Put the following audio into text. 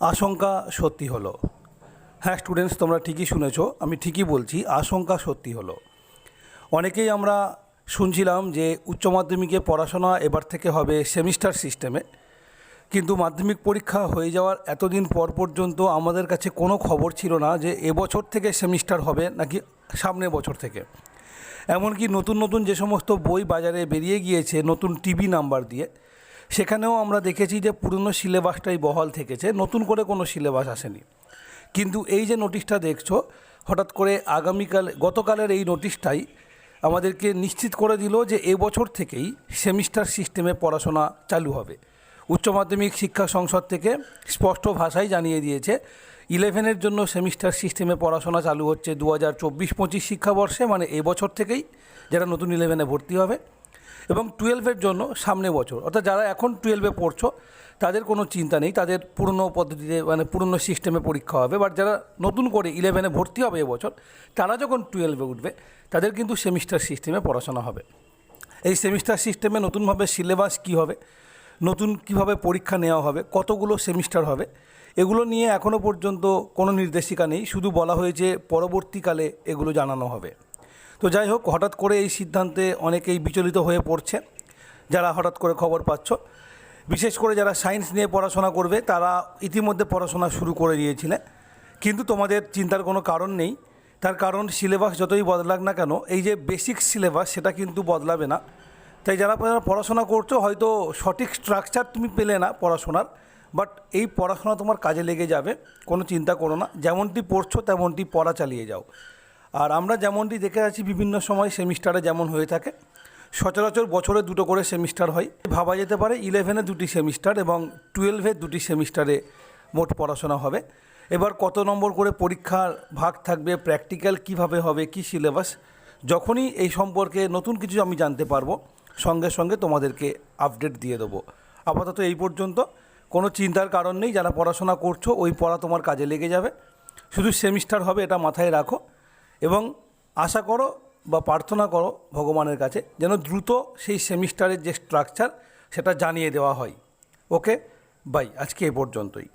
আশঙ্কা সত্যি হলো। হ্যাঁ স্টুডেন্টস তোমরা ঠিকই শুনেছো, আমি ঠিকই বলছি, আশঙ্কা সত্যি হলো। অনেকেই আমরা শুনছিলাম যে উচ্চ মাধ্যমিকে পড়াশোনা এবার থেকে হবে সেমিস্টার সিস্টেমে, কিন্তু মাধ্যমিক পরীক্ষা হয়ে যাওয়ার এতদিন পর পর্যন্ত আমাদের কাছে কোনো খবর ছিল না যে এবছর থেকে সেমিস্টার হবে নাকি সামনের বছর থেকে। এমনকি নতুন নতুন যে সমস্ত বই বাজারে বেরিয়ে গিয়েছে, নতুন টিভি নাম্বার দিয়ে সেখানেও আমরা দেখেছি যে পুরনো সিলেবাসটাই বহাল থেকেছে, নতুন করে কোনো সিলেবাস আসেনি। কিন্তু এই যে নোটিশটা দেখছ, হঠাৎ করে আগামীকাল, গতকালের এই নোটিশটাই আমাদেরকে নিশ্চিত করে দিল যে এবছর থেকেই সেমিস্টার সিস্টেমে পড়াশোনা চালু হবে। উচ্চ মাধ্যমিক শিক্ষা সংসদ থেকে স্পষ্ট ভাষায় জানিয়ে দিয়েছে, ইলেভেনের জন্য সেমিস্টার সিস্টেমে পড়াশোনা চালু হচ্ছে দু হাজার চব্বিশ পঁচিশ শিক্ষাবর্ষে মানে এবছর থেকেই যারা নতুন ইলেভেনে ভর্তি হবে। এবং টুয়েলভের জন্য সামনে বছর। অর্থাৎ যারা এখন টুয়েলভে পড়ছো, তাদের কোনো চিন্তা নেই। তাদের পুরনো পদ্ধতিতে মানে পুরনো সিস্টেমে পরীক্ষা হবে। বাট যারা নতুন করে ইলেভেনে ভর্তি হবে এবছর তারা যখন টুয়েলভে উঠবে, তাদের কিন্তু সেমিস্টার সিস্টেমে পড়াশোনা হবে। এই সেমিস্টার সিস্টেমে নতুনভাবে সিলেবাস কী হবে, নতুন কীভাবে পরীক্ষা নেওয়া হবে, কতগুলো সেমিস্টার হবে, এগুলো নিয়ে এখনও পর্যন্ত কোনো নির্দেশিকা নেই। শুধু বলা হয়েছে পরবর্তীকালে এগুলো জানানো হবে। তো যাই হোক, হঠাৎ করে এই সিদ্ধান্তে অনেকেই বিচলিত হয়ে পড়ছে। যারা হঠাৎ করে খবর পাচ্ছ, বিশেষ করে যারা সায়েন্স নিয়ে পড়াশোনা করবে, তারা ইতিমধ্যে পড়াশোনা শুরু করে দিয়েছিলেন কিন্তু তোমাদের চিন্তার কোনো কারণ নেই। তার কারণ সিলেবাস যতই বদলাক না কেন, এই যে বেসিক সিলেবাস, সেটা কিন্তু বদলাবে না। তাই যারা পড়াশোনা করছ, হয়তো সঠিক স্ট্রাকচার তুমি পেলে না পড়াশোনার, বাট এই পড়াশোনা তোমার কাজে লেগে যাবে, কোনো চিন্তা করো না। যেমনটি পড়ছো, তেমনটি পড়া চালিয়ে যাও। আর আমরা যেমনটি দেখে আছি, বিভিন্ন সময় সেমিস্টারে যেমন হয়ে থাকে, সচরাচর বছরে দুটো করে সেমিস্টার হয়। ভাবা যেতে পারে ইলেভেনে দুটি সেমিস্টার এবং টুয়েলভে দুটি সেমিস্টারে মোট পড়াশোনা হবে। এবার কত নম্বর করে পরীক্ষার ভাগ থাকবে প্র্যাকটিক্যাল কীভাবে হবে, কি সিলেবাস যখনই এই সম্পর্কে নতুন কিছু আমি জানতে পারব, সঙ্গে সঙ্গে তোমাদেরকে আপডেট দিয়ে দেবো। আপাতত এই পর্যন্ত, কোনো চিন্তার কারণ নেই, যারা পড়াশোনা করছ, ওই পড়া তোমার কাজে লেগে যাবে। শুধু সেমিস্টার হবে, এটা মাথায় রাখো। এবং আশা করো বা প্রার্থনা করো ভগবানের কাছে যেন দ্রুত সেই সেমিস্টারের যে স্ট্রাকচার, সেটা জানিয়ে দেওয়া হয়। ওকে? বাই। আজকে এ পর্যন্তই।